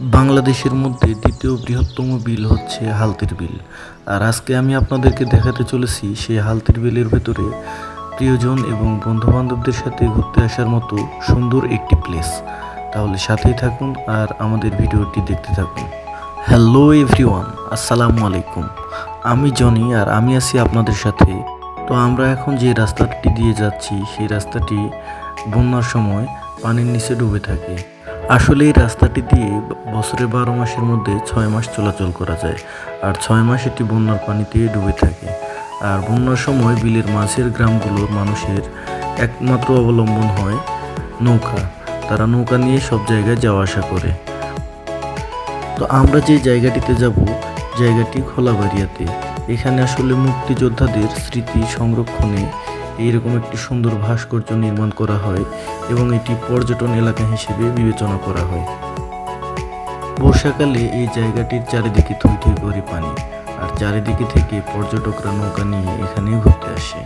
বাংলাদেশের মধ্যে দ্বিতীয় বৃহত্তম বিল হচ্ছে হালতির বিল। আর আজকে আমি আপনাদেরকে দেখাতে চলেছি সেই হালতির বিলের ভেতরে প্রিয়জন এবং বন্ধুবান্ধবদের সাথে ঘুরতে আসার মতো সুন্দর একটি প্লেস তাহলে সাথেই থাকুন আর আমাদের ভিডিওটি দেখতে থাকুন। হ্যালো এভরিওয়ান আসসালামু আলাইকুম। আমি জনি আর আমি আছি আপনাদের সাথে। তো আমরা এখন যে রাস্তাটি দিয়ে যাচ্ছি, সেই রাস্তাটি বন্যার সময় পানির নিচে ডুবে থাকে। আসলে এই রাস্তাটি দিয়ে বছরে বারো মাসের মধ্যে ছয় মাস চলাচল করা যায়। আর ছয় মাস এটি বন্যার পানিতে ডুবে থাকে। আর বন্যার সময় বিলের মাঝের গ্রামগুলোর মানুষের একমাত্র অবলম্বন হয় নৌকা। তারা নৌকা নিয়ে সব জায়গায় যাওয়া আসা করে। তো আমরা যে জায়গাটিতে যাব, জায়গাটি খোলাবাড়িয়াতে। এখানে আসলে মুক্তিযোদ্ধাদের স্মৃতি সংরক্ষণে এইরকম একটি সুন্দর ভাস্কর্য নির্মাণ করা হয় এবং এটি পর্যটন এলাকা হিসেবে বিবেচনা করা হয়। বর্ষাকালে এই জায়গাটির চারিদিকে থই থই করে পানি, আর চারিদিকে থেকে পর্যটকরা নৌকা নিয়ে এখানে ঘুরতে আসে।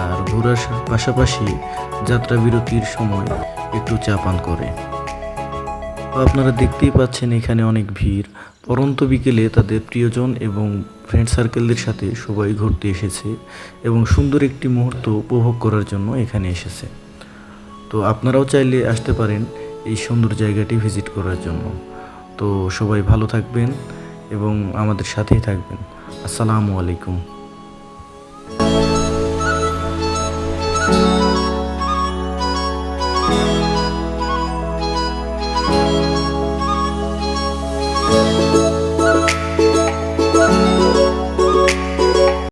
আর ঘোরার পাশাপাশি যাত্রা বিরতির সময় একটু চা পান করে। আপনারা দেখতেই পাচ্ছেন এখানে অনেক ভিড় পরন্ত বিকেলে তাদের প্রিয়জন এবং ফ্রেন্ড সার্কেলদের সাথে সবাই ঘুরতে এসেছে এবং সুন্দর একটি মুহূর্ত উপভোগ করার জন্য এখানে এসেছে। তো আপনারাও চাইলে আসতে পারেন এই সুন্দর জায়গাটি ভিজিট করার জন্য। তো সবাই ভালো থাকবেন এবং আমাদের সাথেই থাকবেন। আসসালামু আলাইকুম।